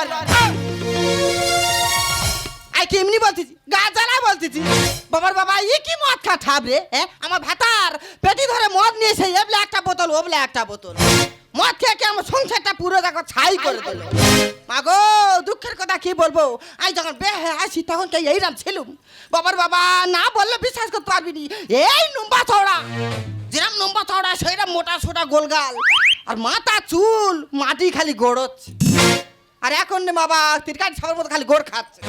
আছে আই কি এমনি বলতেছি? গা জ্বালা বলতেছি। বাবার বাবা, ই কি মদ খা ঠাব রে হ্যাঁ? আমার ভাতার পেটি ধরে মদ নিয়েছে এবলে একটা বোতল ওবলে একটা বোতল। মদ খেয়ে খেয়ে আমার সংসারটা পুরো দেখো ছাই করে দিল? মাগো, দুঃখের কথা কি বলব? আমি যখন বে আসি, তখন কে এইরাম ছিলুম? বাবার বাবা না বললে বিশ্বাস করতে পারবি নি। এই নম্বা চওড়া। যেরম নম্বা চওড়া সেইরকম মোটা সোটা গোলগাল। আর মাথা চুল, মাটি খালি গড়চ্ছে। আর এখন বাবা তিরকাটি সবার মতো খালি গোড় খাচ্ছে।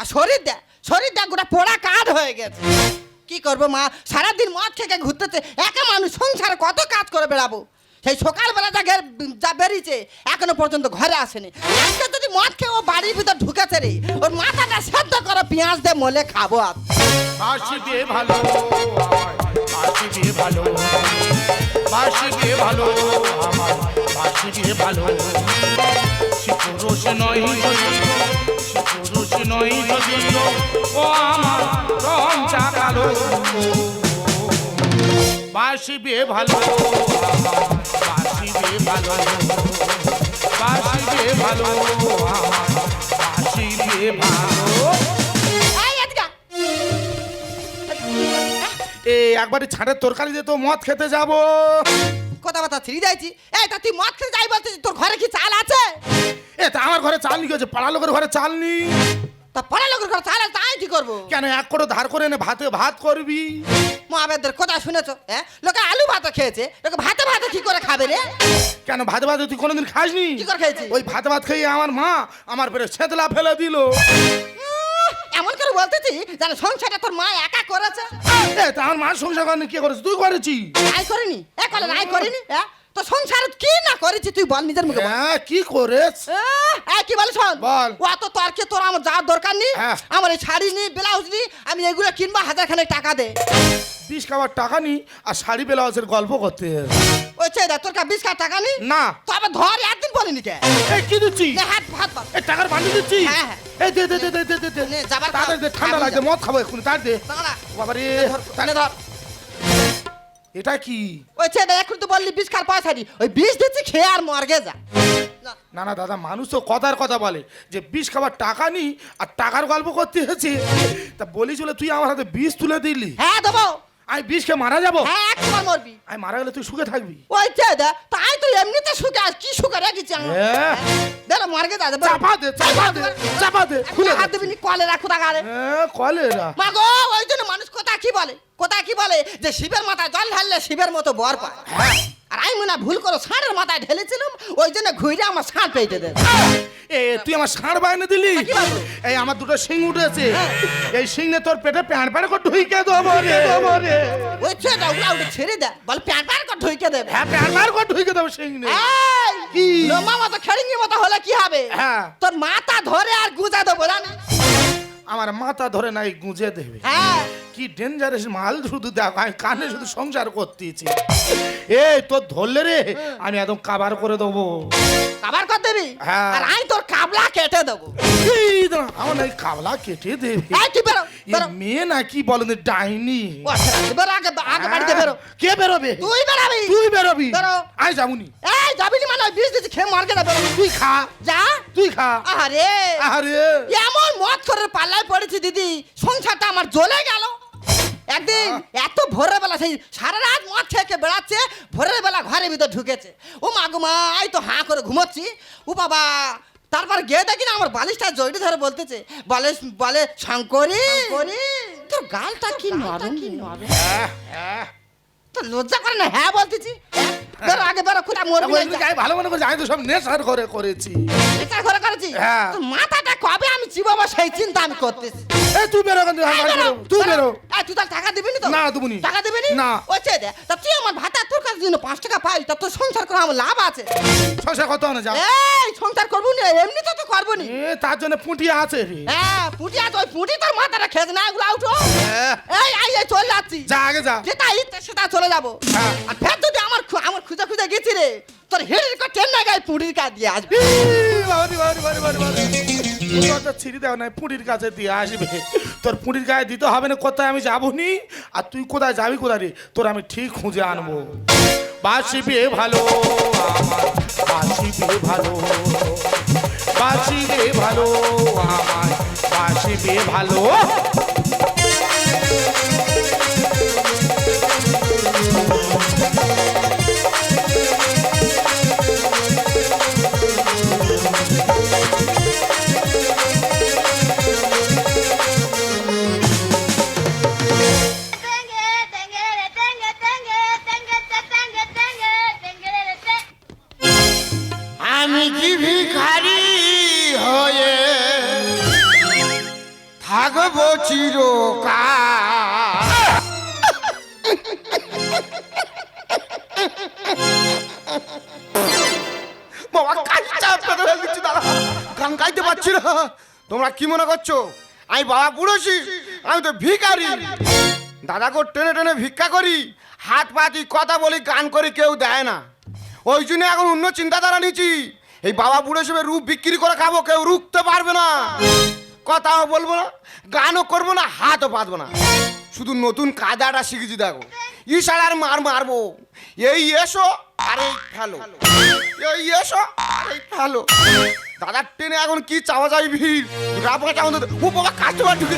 আর শরীর দেখ শরীর দেখ, গোটা পোড়া কাঠ হয়ে গেছে। কি করব মা, সারাদিন মদ খেয়ে ঘুরতেছে, একা মানুষ সংসারে কত কাজ করে বেড়াবো? সেই সকালবেলা যা গের যা বেরিয়েছে, এখনও পর্যন্ত ঘরে আসেনি। আজকে যদি মদ খেয়ে ও বাড়ির ভিতর ঢুকেছে রে, ওর মাথাটা সেদ্ধ করে, পেঁয়াজ দিয়ে মলে খাব আর ভালো। ভালো। ভালো। ভালো। পুরুষ সে পুরুষ নয় ও আমার রং চাকালো। বাসি ভালো আমার বাসি বিয়ে ভালো বাসি ভালো। ভালো এই এদিকে আয়। এই একবারে ছাড়ের তরকারি দিয়ে তো মদ খেতে যাব। কথা বার্তা ছিঁড়ে যাইছি এই তা তুই মদ খেয়ে যাই বলছিস তোর ঘরে কি চাল আছে? এ তা আমার ঘরে চাল নি গেছে পাড়া লোকের ঘরে চাল নি তা পরে লোকের ঘরে চাল আছে তাই কি করব? কেন এক করে ধার করে এনে ভাতে ভাত করবি? মহাবেদের কথা শুনেছো হ্যাঁ? লোকে আলু ভাত খেয়েছে লোকে ভাতে ভাতে কি করে খাবে রে? কেন ভাতে ভাতে তুই কোনোদিন খাসনি? কি করে খেয়েছি? ওই ভাতে ভাত খেয়ে আমার মা আমার পেটে ছেতলা ফেলে দিল। এমন করে বলতেছি যেন সংসারটা তোর মা একা করেছে। আমার মা সংসার করেনি কে করেছে? তুই করেছি আয় করিনি এ নাই করিনি হ্যাঁ তো সংসার কি না করেছি তুই বল নিজের মুখে বল। হ্যাঁ কি করেছ? আহ, এই কি বল শোন? বল। ও তো তর্কে তোর আমার যাওয়ার দরকার নেই। হ্যাঁ। আমার এই শাড়ি নি ব্লাউজ নি আমি এগুলো কিনবো হাজার খানেক টাকা দে। বিষ খাবার টাকা নি আর শাড়ি ব্লাউজের গল্প করতে ওই চেয়ে দেখ তোর কা বিশ কার টাকা নি? না। তো আবার ধর একদিন বলিনি কে? এই কি দিচ্ছি নে, হাত হাত পাত এই টাকার বান্ডি দিচ্ছি হ্যাঁ, হ্যাঁ। এই দে দে দে দে দে দে দে। নে, যাবার তাড়াতাড়ি দে খাও। ঠান্ডা লাগছে মদ খাব এক্ষুনি তার দে। দাঁড়া বাবারে ধর ধর। এটা কি? ওই ছেলে এখন তো বললি বিষ খার পয়সা দি ওই বিষ দিচ্ছি খেয়ে আর মর্গে যা। না, না দাদা মানুষ তো কথার কথা বলে যে বিষ খাবার টাকা নি আর টাকার গল্প করতে হয়েছে তা বলি চলে তুই আমার হাতে বিষ তুলে দিলি? হ্যাঁ দেবো। আমি বিষ খেয়ে মারা যাব? হ্যাঁ একবার মরবি। আমি মারা গেলে তুই সুখে থাকবি? ওই ছেলে তাই তো এমনিতে সুখে আর কি সুখে রেখেছি আমি। দেখো মর্গে যা চাপা দে চাপা দে চাপা দে খুলে হাত দিবি নি কলে রাখো টাকারে হ্যাঁ কলেরা? মা গো ওই জন্য মানুষ কথা কি বলে? কথা কি বলে? যে শিবের মাথায় জল ঢাললে শিবের মতো বর পায়। হ্যাঁ। আর আমি মনে ভুল করে ষাঁড়ের মাথায় ঢেলেছিলাম ওই জন্য ঘুরে আমার ষাঁড় পেটে দেয় এ তুই আমার ষাঁড় বাইনে দিলি? এই আমার দুটো শিং উঠেছে। এই শিং নে তোর পেটে প্যান প্যান করে ঢুইকে দেবো রে। দেবো রে। ওই ছেলেটা উলা উঠে ছেড়ে দে বল প্যান প্যান করে ঢুকে দেবে। হ্যাঁ প্যান প্যান করে ঢুইকে দেবো শিং নে এই, কি? লোমা মতো খেড়িঙ্গি মতো হলে কি হবে? হ্যাঁ। তোর মাথা ধরে আর গুজা দেবো জানি আমার মাথা ধরে নাই গুঁজে দেবে। হ্যাঁ। কি ডেঞ্জারাস মাল শুধু দেখ আমি কানে শুধু সংসার করতেছি। এই তোর ধরলে রে আমি একদম কাবার করে দেবো। কাবার কর দিবি? হ্যাঁ। আর আমি তোর কাবলা কেটে দেবো। আমার এই কাবলা কেটে দেবে। বেরো মেয়ে নাকি বলেন ডাইনি। ও, আচ্ছা, বেরো আগে আগে বাড়িতে বেরো। কে বেরোবে? তুই বেরাবি। তুই বেরোবি। বেরো। আমি যাবুনি। এই যাবি নি মানে বিষ দিচ্ছি খেয়ে মার্কে বেরো। তুই খা। যা। তুই খা। আরে আরে এমন মদ করে পাল্লায় পড়েছি দিদি। সংসারটা আমার জ্বলে গেল। একদিন এত ভোরের বেলা সেই সারা রাত মদ খেয়ে বেড়াচ্ছে ভোরের বেলা ঘরের ভিতর ঢুকেছে। ও মা গো মা এই তো হাঁ করে ঘুমোচ্ছি। ও বাবা তারপর গিয়ে দেখি না আমার বালিশটা জড়িয়ে ধরে বলতেছে বলে বলে শঙ্করি তোর গালটা কি নরম কি নরম? হ্যাঁ, হ্যাঁ। তো লজ্জা করে না? হ্যাঁ বলতেছি। হ্যাঁ? বেরো আগে বেরো খুঁড়া মরবি না আমি ভালো মনে করছি আমি তো সব নেশার করে করেছি। এটা করে করেছি? হ্যাঁ। মাথাটা কবে আমি চিবাবো সেই চিন্তা আমি করতেছি। এ তুই বেরো বেরো, তুই বেরো। তুই তাহলে টাকা দিবি না তো? না, দিবনি টাকা দিবি না। ওই দে। তা তুই আমার ভাতা কাছে পাঁচ টাকা পাই তা তোর সংসার করে আমার লাভ আছে। সংসার কত না যা। এই সংসার করব নি এমনি তো তো করব নি এ তার জন্য পুঁটি আছে রে। হ্যাঁ পুটি আছে ওই পুটি তোর মাথাটা খেয়ে না এগুলো উঠো হ্যাঁ। এই এই এই চলে যাচ্ছি। যা আগে যা। যেটা ইচ্ছে সেটা চলে যাব। হ্যাঁ। আর ফের যদি আমার আমার খুঁজে খুঁজে গেছি রে তোর হেড়ের কো না গায়ে পুটির কাজ দিয়ে আসবি। ই, বাবারে, বাবারে, বাবারে, ছিঁড়ি দেও নাই পুঁটির কাছে দিয়ে আসবে। তোর পুঁড়ির গায়ে দিতে হবে না, কোথায় আমি যাব নি আর তুই কোথায় যাবি কোথায় রে? তোর আমি ঠিক খুঁজে আনব। বাসিবে ভালো আমার বাসিবে ভালো। বাসিবে ভালো আমার বাসিবে ভালো। তোমরা কি মনে করছ? আমি বাবা বুড়োছি আমি তো ভিখারি। দাদাকে টেনে টেনে ভিক্ষা করি, হাত পাতি কথা বলি, গান করি, কেউ দেয় না। ওই জন্য এখন অন্য চিন্তাধারা নিচ্ছি এই বাবা বুড়ো হিসেবে রূপ বিক্রি করে খাব, কেউ রুখতে পারবে না। কথাও বলব না, গানও করব না, হাতও পাতবো না। শুধু নতুন কাদাটা শিখেছি দেখো। ইশারার মার মারবো। এই এসো আর ফেলো। এই এসো এই দাদার ট্রেনে এখন কি চাওয়া যায় ভিড়? রাপা চাওয়া ও বাবা, কাস্টমার ঢুকে।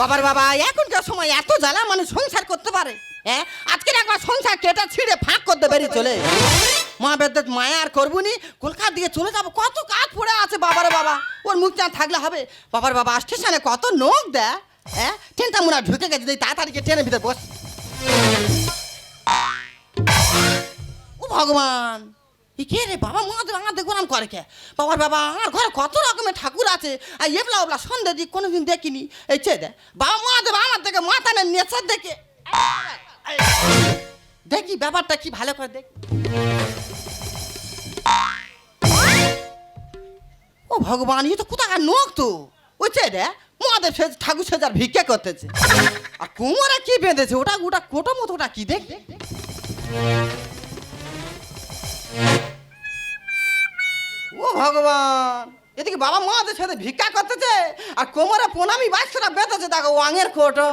বাবার বাবা এখনকার সময় এত জ্বালা, মানুষ সংসার করতে পারে। হ্যাঁ? আজকের একবার সংসার কেটে ছিঁড়ে ফাঁক করতে বেরিয়ে চলে মা বেদ্যুৎ মায়া আর করব নি কলকাতা দিকে চলে যাব। কত কাজ পড়ে আছে বাবার বাবা। ওর মুখ চান থাকলে হবে। বাবার বাবা স্টেশনে কত নোক দেয়? হ্যাঁ? ট্রেনটা মনে ঢুকে গেছে তাড়াতাড়ি ট্রেনের ভিতরে বস। ও ভগবান! কে রে বাবা মা আমার দেখলাম করে কে? বাবার বাবা আমার ঘরে কত রকমের ঠাকুর আছে আর এবলা ওবলা সন্ধে দিক কোনোদিন দেখিনি। এই চে দে বাবা মা দেব আমার থেকে মাথা নেন নেচার দেখে। দেখি ব্যাপারটা কি ভালো করে দেখ। ও ভগবান ইয়ে তো কোথাকার নোক তো। ওই চে দে মহাদেব সে ঠাকুর সেজার ভিক্ষা করতেছে। আর কুমারা কি বেঁধেছে ওটা ওটা কোটো মতো ওটা কি দেখ, দেখ। ও ভগবান, এদিকে বাবা মাদের সাথে ভিক্ষা করতেছে আর কোমরে প্রণামী বাচ্চারা বেঁধেছে, দেখো ওয়াঙের কোটো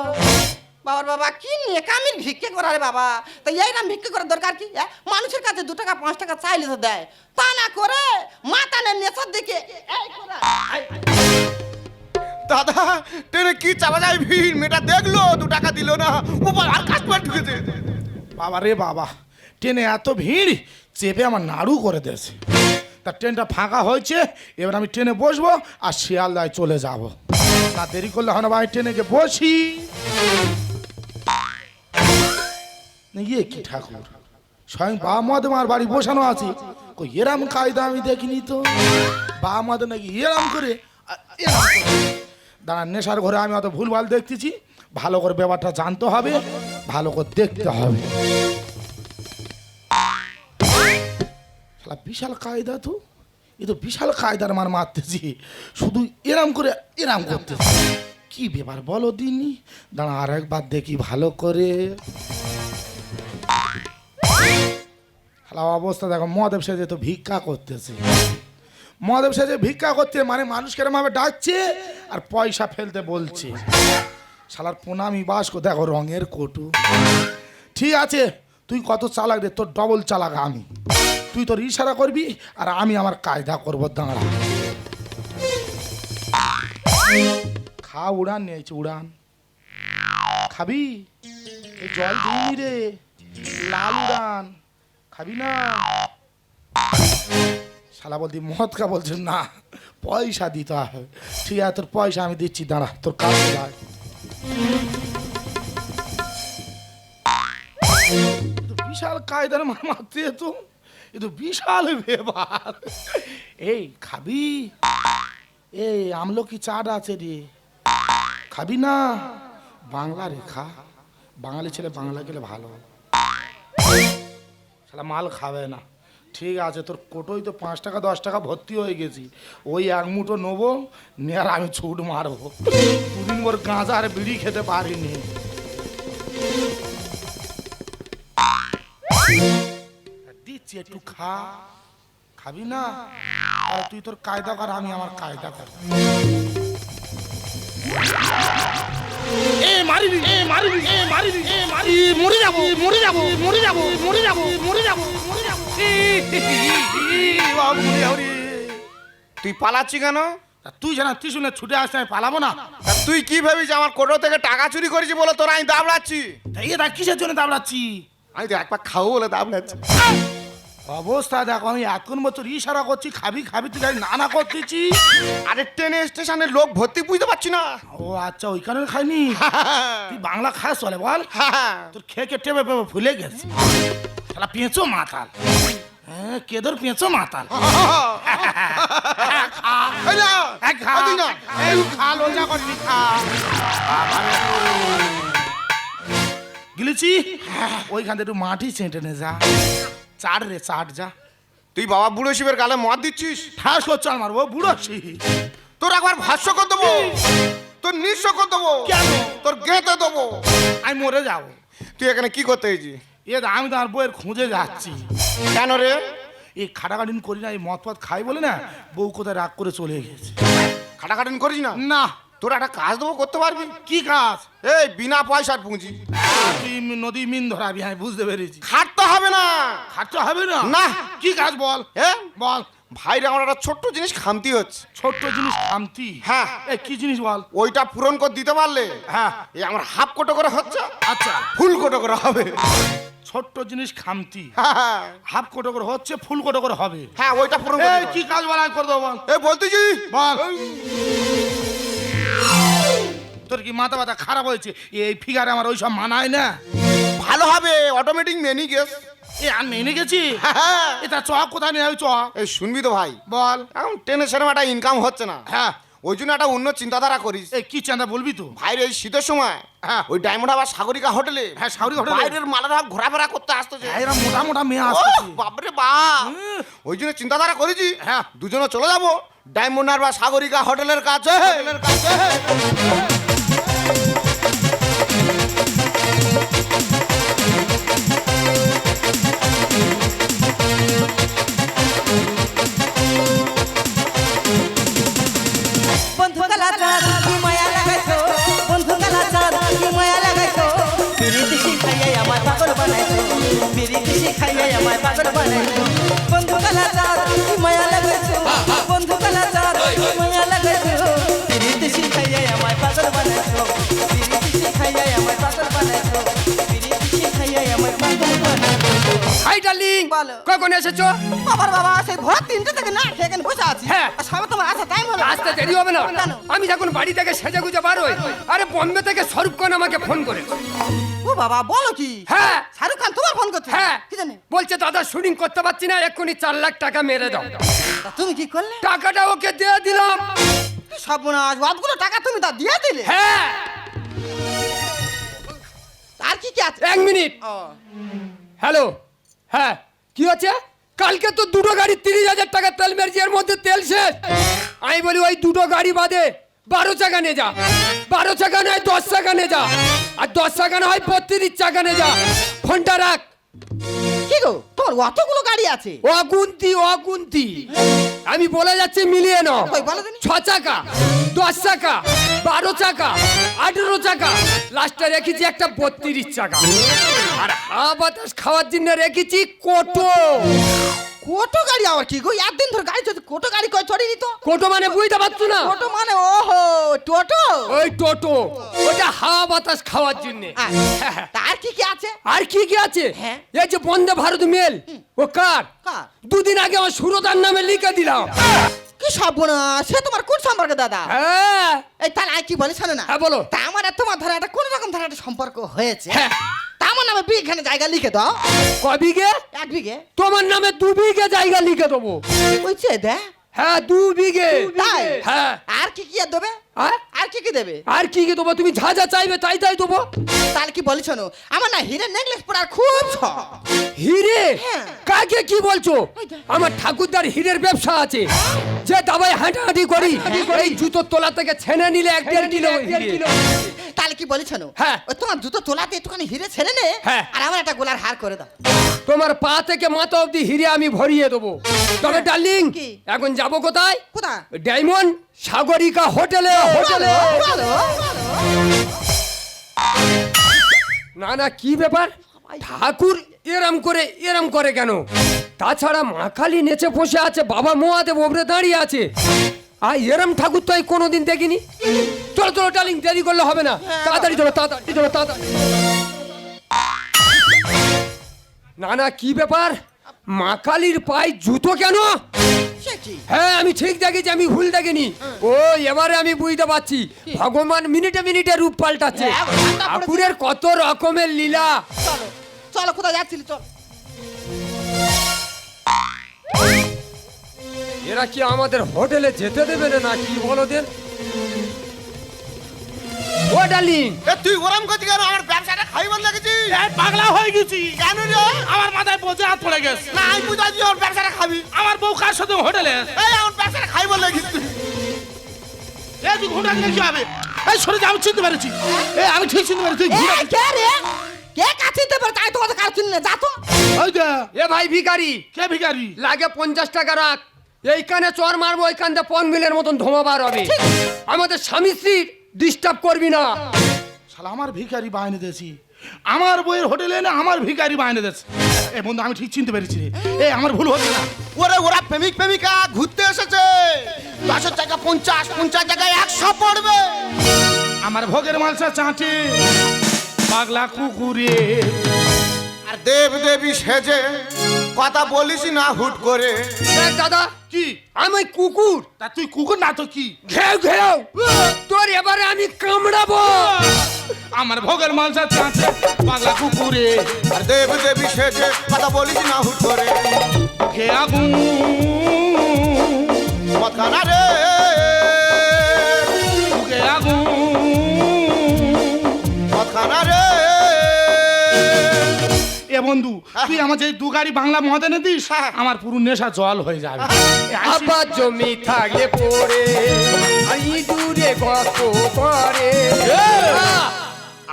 বাবার বাবা, কি নেকামির ভিক্ষে করারে বাবা? তা এইরকম ভিক্ষে করার দরকার কি? মানুষের কাছে দু টাকা, পাঁচ টাকা চাইলে তো দেয়। তা না করে মাথা নে নেশার দিকে। এই দাদা, ট্রেনে কি চাওয়া যায় ভিড়? মেয়েটা দেখল, দু টাকা দিল না। ও বাবা কাস্টমার ঢুকেছে। বাবা রে বাবা, ট্রেনে এত ভিড় চেপে আমার নাড়ু করে দিয়েছে। তা ট্রেনটা ফাঁকা হয়েছে, এবার আমি ট্রেনে বসবো আর শিয়ালদায় চলে যাব। না দেরি করলে হয় না ভাই, ট্রেনে গিয়ে বসি। ইয়ে কি ঠাকুর? স্বয়ং বাবা মাদে আমার বাড়ি বসানো আছে। কই, এরাম কায়দা আমি দেখিনি তো। বাবা মাদে নাকি এরাম করে আর এরাম করে। দাঁড়া নেশার ঘরে আমি অত ভুলভাল দেখতেছি। ভালো করে ব্যাপারটা জানতে হবে, ভালো করে দেখতে হবে। শালা বিশাল কায়দা তো? এ তো বিশাল কায়দার মার মারতেছি। শুধু এরাম করে এরাম করতেছি। কি ব্যাপার বলো দিনি? দাঁড়া আর একবার দেখি ভালো করে। শালা অবস্থা দেখো, মহাদেব সেজে তো ভিক্ষা করতেছে। মহাদেব সেজে ভিক্ষা করতে মানে মানুষ কেরমভাবে ডাকছে আর পয়সা ফেলতে বলছে। শালার প্রণামী বাস্ক, দেখো রঙের কটু। ঠিক আছে, তুই কত চালাক রে? তোর ডবল চালাক আমি। তুই তোর ইশারা করবি আর আমি আমার কায়দা করব, দাঁড়া। খা উড়ান নিয়েছি উড়ান। খাবি? জল দিইনি রে। লাল উড়ান। খাবি না? শালা বলতি খা বলছে, না, পয়সা দিতে হবে। ঠিক আছে, তোর পয়সা আমি দিচ্ছি, দাঁড়া, তোর কাছে যায় বিশাল কায়দার মার মারতে তো এ তো বিশাল ব্যাপার। এই খাবি? এই আমলকি চাট আছে রে। খাবি না? বাংলা রে খা। বাঙালি ছেলে বাংলা গেলে ভালো। শালা মাল খাবে না। ঠিক আছে, তোর কোটোই তো পাঁচ টাকা, দশ টাকা ভর্তি হয়ে গেছি। ওই এক মুঠো নেব নিয়ে আর আমি ছুট মারবো। দুদিন ওর গাঁজা আর বিড়ি খেতে পারিনি। দিচ্ছি একটু খা। খাবি না? আর তুই তোর কায়দা কর আমি আমার কায়দা কর এ মারিবি এ মারিবি এ মারিবি এ মারি মরে যাব মরে যাব মরে যাব মরে যাব মরে যাব। যাব তুই পালাচ্ছি কেন? তুই জানা তুই শুনে ছুটে আসতে আমি পালাবো না। তুই কি ভাবিস আমার কোটো থেকে টাকা চুরি করেছি বলে তোরা আমি দাবড়াচ্ছি? তাই এটা কিসের জন্য দাবড়াচ্ছি? আমি তো একবার খাব বলে দাবড়াচ্ছি। অবস্থা দেখো আমি এতক্ষণ বছর ইশারা করছি খাবি খাবি তুই খালি নানা করতেছি। আরে ট্রেনে স্টেশনে লোক ভর্তি বুঝতে পারছি না। ও আচ্ছা ওইখানে খাইনি? তুই বাংলা খাস চলে বল। তোর খেয়ে খেয়ে টেপে পেপে ফুলে গেছে। শালা পেঁচো মাতাল। হ্যাঁ কেদর পেঁচো মাতাল? না, না। করছি খা গিলেছি? ওইখান থেকে একটু মাটি চেটে নে যা। চাট রে চাট যা। তুই বাবা বুড়ো শিবের গালে মদ দিচ্ছিস? ঠাস করছে আর মারবো বুড়ো ছি। তোর একবার ভাষ্য করে দেবো। তোর নিঃস্ব করে দেবো। কেন? তোর গেঁতে দেবো। আমি মরে যাব। তুই এখানে কি করতে এসেছিস? এ আমি তো আর বউয়ের খুঁজে যাচ্ছি। কেন রে? এই খাটাখাটিন করি না এই মদ ফদ খাই বলে না বউ কোথায় রাগ করে চলে গেছে। খাটাখাটিন করিস না? না। তোর একটা কাজ দেবো করতে পারবি? কি কাজ? এই বিনা পয়সার পুঁজি। তুই নদী মিন ধরাবি আমি বুঝতে পেরেছি। খাটতে হবে না। খাটতে হবে না? না। কি কাজ বল? হ্যাঁ বল। ভাইরে আমার একটা ছোট্ট জিনিস খামতি হচ্ছে। ছোট্ট জিনিস খামতি? হ্যাঁ। এ কি জিনিস বল? ওইটা পূরণ করে দিতে পারলে হ্যাঁ। এই আমার হাফ কোটো করে হচ্ছে। আচ্ছা। ফুল কোটো করে হবে। ছোট্ট জিনিস খামতি। হ্যাঁ, হাফ কোটো করে হচ্ছে ফুল কোটো করে হবে। হ্যাঁ ওইটা পূরণ কি কাজ বল আমি করে দেবো বল। এই বলতেছি। বল। তোর কি মাথা ব্যথা খারাপ হয়েছে? এই ফিগারে আমার ওই সব মানায় না। ভালো হবে অটোমেটিক মেনি গেস। এ আমি মেনে গেছি? হ্যাঁ। এটা চ কোথায় নিয়ে চ। এই শুনবি তো ভাই। বল। এখন টেনে সেরকম একটা ইনকাম হচ্ছে না। হ্যাঁ। ওই জন্য একটা অন্য চিন্তাধারা করিস। এই কি চাঁদা বলবি তো? ভাইরে এই শীতের সময় হ্যাঁ। ওই ডায়মন্ড আবার সাগরিকা হোটেলে হ্যাঁ, সাগরিকা হোটেলে? বাইরের মালারা ঘোরাফেরা করতে আসতেছে হ্যাঁ, এরা মোটা মোটা মেয়ে আসছে বাপরে বাপ। ওই জন্য চিন্তাধারা করেছি হ্যাঁ। দুজনে চলে যাব। ডায়মন্ড আর বা সাগরিকা হোটেলের কাছে। হোটেলের কাছে। বিরিতি শিখাইয়াই আমার পাগল বানাইছো বন্ধু কালা মায়া লাগাইছো বন্ধু কালা মায়া লাগাইছো বিরিতি শিখাইয়াই আমার পাগল বানাইছো বিরিতি শিখাইয়াই আমার পাগল বানাইছো বিরিতি শিখাইয়াই আমার পাগল বানাইছো হাই ডার্লিং বলো। কখন এসেছ? বাবার বাবা সেই ভোর তিনটে থেকে না খেয়ে বসে আছি। হ্যাঁ। সবে তোমার আসা টাইম হলো আসতে দেরি হবে না। আমি যখন বাড়ি থেকে সেজে গুজে বারোই আরে বম্বে থেকে স্বরূপ আমাকে ফোন করে ও বাবা বলো কি? হ্যাঁ। শাহরুখ খান তোমার ফোন করছে। হ্যাঁ। কি জানে? বলছে দাদা শুটিং করতে পারছি না এক্ষুনি চার লাখ টাকা মেরে দাও। তা তুমি কি করলে? টাকাটা ওকে দিয়ে দিলাম। সর্বনাশ অতগুলো টাকা তুমি তা দিয়ে দিলে? হ্যাঁ। আর কি কি আছে? এক মিনিট। হ্যালো হ্যাঁ কি হচ্ছে কালকে তো দুটো গাড়ি তিরিশ হাজার টাকা তেল মেরেছি এর মধ্যে তেল শেষ। আমি বলি ওই দুটো গাড়ি বাদে বারো চাকা নে যা। বারো চাকা নয় দশ চাকা নে যা। আর দশ চাকা না হয় বত্রিশ চাকা নে যা। ফোনটা রাখ। কি গো? তোমার অতগুলো গাড়ি আছে। অগুন্তি অগুন্তি। আমি বলে যাচ্ছি মিলিয়ে নাও। বলো দিনি? ছ চাকা দশ চাকা বারো চাকা আঠেরো চাকা। লাস্টে রেখেছি একটা বত্রিশ চাকা। আর হাওয়া বাতাস খাওয়ার জন্য রেখেছি কোটো? কোটো গাড়ি আবার কি গো? একদিন ধরে গাড়ি চলছে কোটো গাড়ি কই চড়িনি তো? কোটো মানে বুঝতে পারছ না? কোটো মানে ওহো টোটো? ওই টোটো ওটা হাওয়া বাতাস খাওয়ার জন্য। আচ্ছা, আর কি কি আছে? আর কি কি আছে? হ্যাঁ। এই যে বন্দে ভারত মেল ও কার? দুদিন আগে আমার সুরতার নামে লিখে দিলাম। কি সর্বনাশ সে তোমার কোন সম্পর্ক দাদা? হ্যাঁ। এই তাহলে আর কি বলি শোনো না। হ্যাঁ, বলো। তা আমার আর তোমার ধরে একটা কোন রকম ধরে একটা সম্পর্ক হয়েছে? হ্যাঁ। আমার নামে বিঘানে জায়গা লিখে দাও। কবিকে এক বিঘে। তোমার নামে দু বিঘে জায়গা লিখে দেবো। ওই চেয়ে দে হ্যাঁ দু বিঘে। তাই? হ্যাঁ। আর কি কি আর দেবে? আর? কি কি দেবে? আর কি কি দেবো? তুমি যা যা চাইবে তাই তাই দেবো। তাহলে কি বলি শোনো আমার না হিরে নেকলেস পরার খুব হিরে? হ্যাঁ। কাকে কি বলছো? আমার ঠাকুরদার হীরের ব্যবসা আছে। যে দাবাই হাঁটাহাঁটি করি এই জুতোর তোলা থেকে ছেনে নিলে এক দেড় কিলো। তাহলে কি বলি শোনো হ্যাঁ। তোমার জুতো তোলাতে একটুখানি হিরে ছেড়ে নে হ্যাঁ। আর আমার একটা গোলার হার করে দাও। তোমার পা থেকে মাথা অবধি হিরে আমি ভরিয়ে দেবো। তবে ডার্লিং কি? এখন যাব কোথায়? কোথায়? ডায়মন্ড। সাগরিকা হোটেলে। হোটেলে। না না কি ব্যাপার? ঠাকুর এরম করে এরম করে কেন? তাছাড়া মা কালী নেচে বসে আছে বাবা মোয়াদেব ওপরে দাঁড়িয়ে আছে। আর এরম ঠাকুর তো কোনোদিন দেখিনি। চলো চলো ডার্লিং দেরি করলে হবে না। তাড়াতাড়ি চলো তাড়াতাড়ি চলো তাড়াতাড়ি না না কি ব্যাপার? মা কালীর পায়ে জুতো কেন? হ্যাঁ আমি ঠিক দেখেছি আমি ভুল দেখিনি। ও এবারে আমি বুঝতে পারছি। ভগবান মিনিটে মিনিটে রূপ পাল্টাচ্ছে। হ্যাঁ। ঠাকুরের কত রকমের লীলা। চলো চলো কোথায় যাচ্ছিলি? চল। এরা কি আমাদের হোটেলে যেতে দেবে না না কি বলো দেন? ও ডার্লিং এ তুই ওরম করছিস কেন? আমার ব্যবসাটা খাইবার লেগেছি। এই পাগলা হয়ে গেছি। কেন রে? আমার মাথায় বোঝে হাত পড়ে গেছে। না আমি বুঝাচ্ছি আমার ব্যবসাটা খাবি। আমার বউ কার সাথে হোটেলে? এই আমার ব্যবসাটা খাইবার লেগেছি। তুই এই তুই ঘুরে গেলে কি হবে এই সরে যা আমি চিনতে পেরেছি। এই আমি ঠিক চিনতে পেরেছি এ ঘুরে কে রে? কে কাছিতে পারে তাই তো কথা কার চিনি না যা তো। ওই দে এ ভাই ভিখারি। কে ভিখারি? লাগে পঞ্চাশ টাকা রাখ। এইখানে চর মারবো ওইখান থেকে পন মিলের মতন ধোঁয়া বার হবে। আমাদের স্বামী স্ত্রীর ডিস্টার্ব করবি না। শালা আমার ভিখারি বাইনে দিয়েছি আমার বইয়ের হোটেলে এনে আমার ভিখারি বাইনে দিয়েছে এ বন্ধু আমি ঠিক চিনতে পেরেছি। রে এ আমার ভুল হচ্ছে না। ওরে ওরা প্রেমিক প্রেমিকা ঘুরতে এসেছে। দশের টাকা পঞ্চাশ পঞ্চাশ জায়গায় একশো পড়বে। আমার ভোগের মালসা চাঁটে পাগলা কুকুরে। আর দেব দেবী সেজে কথা বলিস না হুট করে। দেখ দাদা কি? আমি কুকুর। তা তুই কুকুর না তো কি? ঘেউ ঘেউ। তোর এবারে আমি কামড়াবো। আমার ভোগের মালসা চাঁটে পাগলা কুকুরে। আর দেব দেবী সেজে কথা বলিস না হুট করে। মুখে আগুন মতখানা রে। মুখে আগুন মতখানা রে। বন্ধু তুই আমার যে দু গাড়ি বাংলা মদ এনে দিস। আমার পুরো নেশা জল হয়ে যাবে। আবার জমি থাকলে পড়ে আই দূরে গত করে।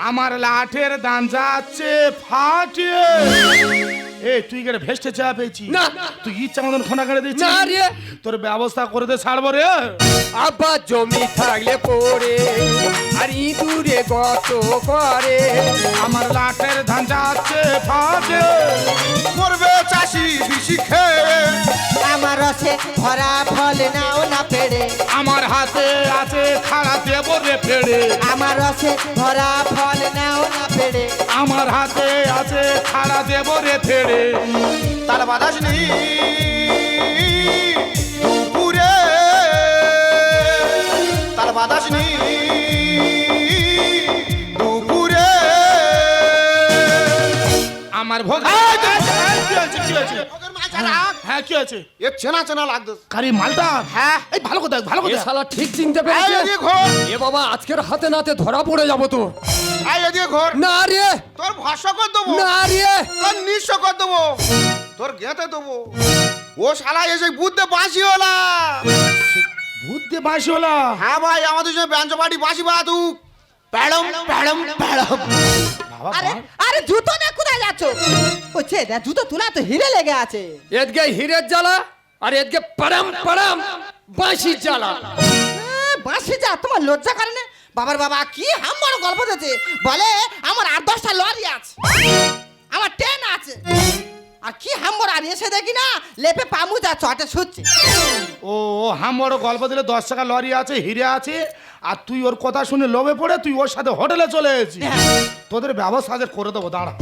আমার লাঠের দান যাচ্ছে ফাটে। এ তুই গেলে ভেস্টে চা পেয়েছি। না। তুই ইচ্ছা মতন খোনা করে দিচ্ছি না রে। তোর ব্যবস্থা করে দে ছাড়বো রে। আবার জমি থাকলে পড়ে আর ইঁদুরে গত করে। আমার লাঠের ধান যাচ্ছে ফাটে মরবে চাষি বিশি খেয়ে। আমার রসে ভরা ফল নাও না পেড়ে। আমার হাতে আছে খাড়া দেবো রে ফেড়ে। আমার রসে ভরা ফল নাও পেড়ে আমার হাতে আছে খাড়া দেবো রে ফেড়ে তার বাদাস নেই দুপুরে তার বাদাস নেই দুপুরে। আমার ভোগ কি হয়েছে? কি হয়েছে? হ্যাঁ কি হয়েছে? এ চেনা চেনা লাগতো। কারি মালটা? হ্যাঁ। এই ভালো কথা ভালো কথা। শালা ঠিক চিনতে পেরেছে এ বাবা আজকের হাতে নাতে ধরা পড়ে যাব তো। এই এদিকে ঘোর। না রে। তোর ভস্য কর দেবো। না রে। তোর নিঃস্ব কর দেবো। তোর গেঁতে দেবো। ও শালা এসে বুদ্ধে বাঁশি হলা বুদ্ধি বাঁশি হলো হ্যাঁ ভাই আমাদের সঙ্গে ব্যঞ্জ পাটি বাঁশি বাদু প্যাডম প্যাডম প্যাডম। বাবা আরে আরে জুতো না কোথায় যাচ্ছ? ওছে দেখ জুতো তোলা তো হিরে লেগে আছে। এদকে হিরের জ্বালা আর এদকে পারাম পারাম বাঁশির জ্বালা। এ, বাঁশি যা তোমার লজ্জা করে না? বাবার বাবা, কি হাম্বড় গল্প দিয়েছে? বলে, আমার আট দশটা লরি আছে। আমার ট্রেন আছে। কি হাম্বড় আর এসে দেখি না লেপে পামু যা চটে শুচ্ছে। ও ও হাম গল্প দিলে দশ টাকা লরি আছে হিরে আছে আর তুই ওর কথা শুনে লোভে পড়ে তুই ওর সাথে হোটেলে চলে এসেছিস। তোদের ব্যবস্থা করে দেবো দাঁড়া।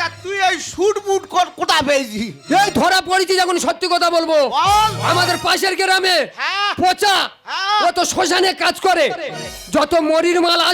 তা তুই এই শুট বুট কর কোথায় পেয়েছি? এই ধরা পড়েছি যখন সত্যি কথা বলব। বল। আমাদের পাশের গ্রামে হ্যাঁ। পচা হ্যাঁ। ও তো শ্মশানে কাজ করে। যত মরির মাল আসে